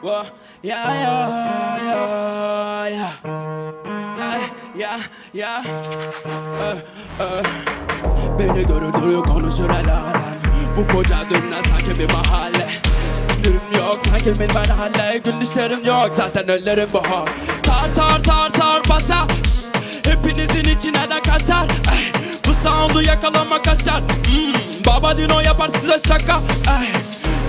Whoa, yeah, yeah, yeah, yeah. Ay, yeah, yeah. Eh, eh. Beni görür duruyor konuşur el alem. Bu koca dünya sanki bir mahalle. Dürüm yok sanki bir mahalle. Gül dişlerim yok zaten öllerim bu hal. Sar sar sar sar Şşş, Hepinizin içine de kaçar. Ay, Bu sound'u yakalamak kaçar. Hmm, Baba Dino yapar size şaka. Ay,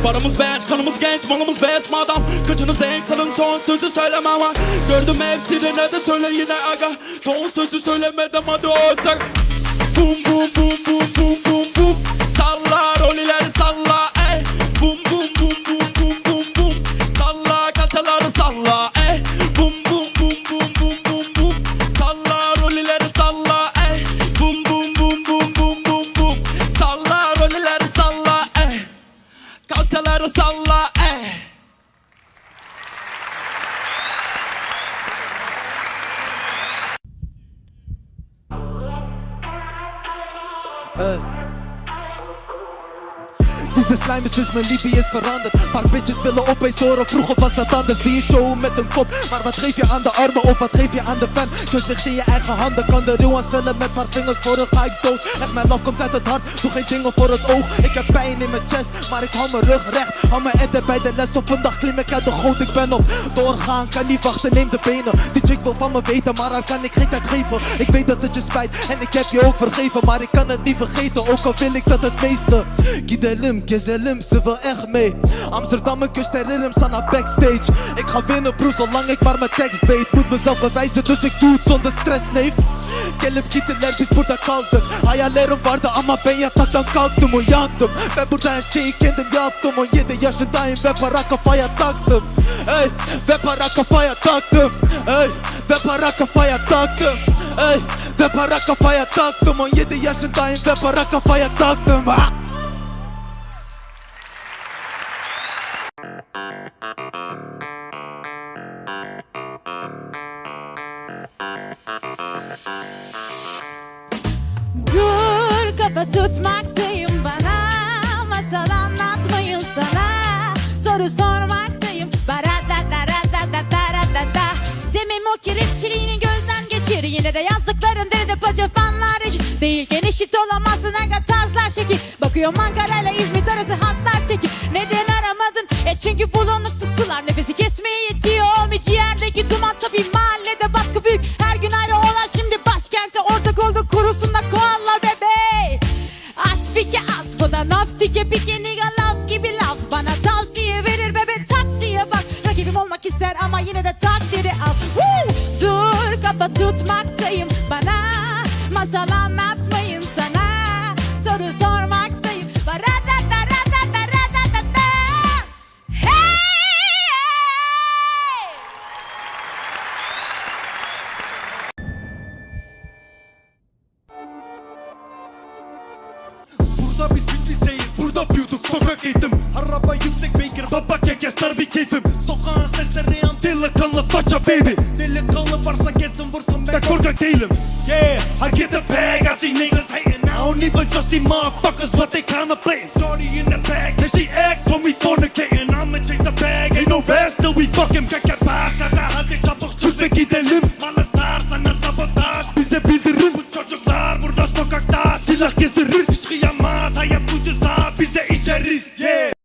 Paramız bench, kanımız genç, malımız best madam Kıçınız denk, salın son sözü söylemem ama. Gördüm hepsini ne de söyle yine aga. Son sözü söylemedim hadi olsak Bum bum bum bum bum Hey. Diese Slime ist dus mijn liefie is veranderd. Pak bitches willen opeens horen, vroeger was dat anders. Zie een show met een kop, maar wat geef je aan de armen of wat geef je aan de fam? Kus ligt in je eigen handen, kan de ruw aanstellen met paar vingers voor een ga ik dood. Echt mijn love komt uit het hart, doe geen dingen voor het oog. Ik heb pijn in mijn chest, maar ik hou mijn rug recht. Hou mijn ender bij de les, op een dag klim ik uit de goot. Ik ben op doorgaan, kan niet wachten, neem de benen. Die chick wil van me weten, maar haar kan ik geen tijd geven. Ik weet dat het je spijt en ik heb je ook vergeven Maar ik kan het niet vergeten, ook al wil ik dat het meeste. Gidelim, gezelim, ze wil echt mee Amsterdam, ik kust herinneren, staan naar backstage. Ik ga winnen broer, zolang ik maar mijn tekst weet. Moet mezelf bewijzen, dus ik doe stress, neef. Gelip gittiler biz burada kaldık Hayallerim vardı ama ben yataktan kalktım uyandım Ben burada her şeyi kendim yaptım 17 yaşındayım ve para kafaya taktım Ey ve para kafaya taktım Ey ve para kafaya taktım Ey ve para kafaya taktım 17 yaşındayım ve para kafaya taktım ha! Dur kafa tutmaktayım bana. Masal anlatmayın sana. Soru sormaktayım. Baradadaradadaradadarada Demem o kireçliğini gözden geçir. Yine de yazdıkların derede paçafanlar hiç Değilken eşit olamazsın aga tarzlar şekil. Bakıyorum Ankara'yla İzmit arası hatta tutmaktayım. Bana Masal anlatmayın sana. Soru sormaktayım. Baradadadadadadadada. Hey! Burada biz bizeyiz Burada büyüdük. Sokak eğitim. Araba yüksek beygir. Baba keke sar bir keyfim. Sokağın serseri an delikanlı faça baby. Delikanlı varsa gelsin korkak değilim Yeah I get the bag. I see niggas hating. I don't even trust these motherfuckers what they contemplating Shorty in the bag and she asks when we fornicating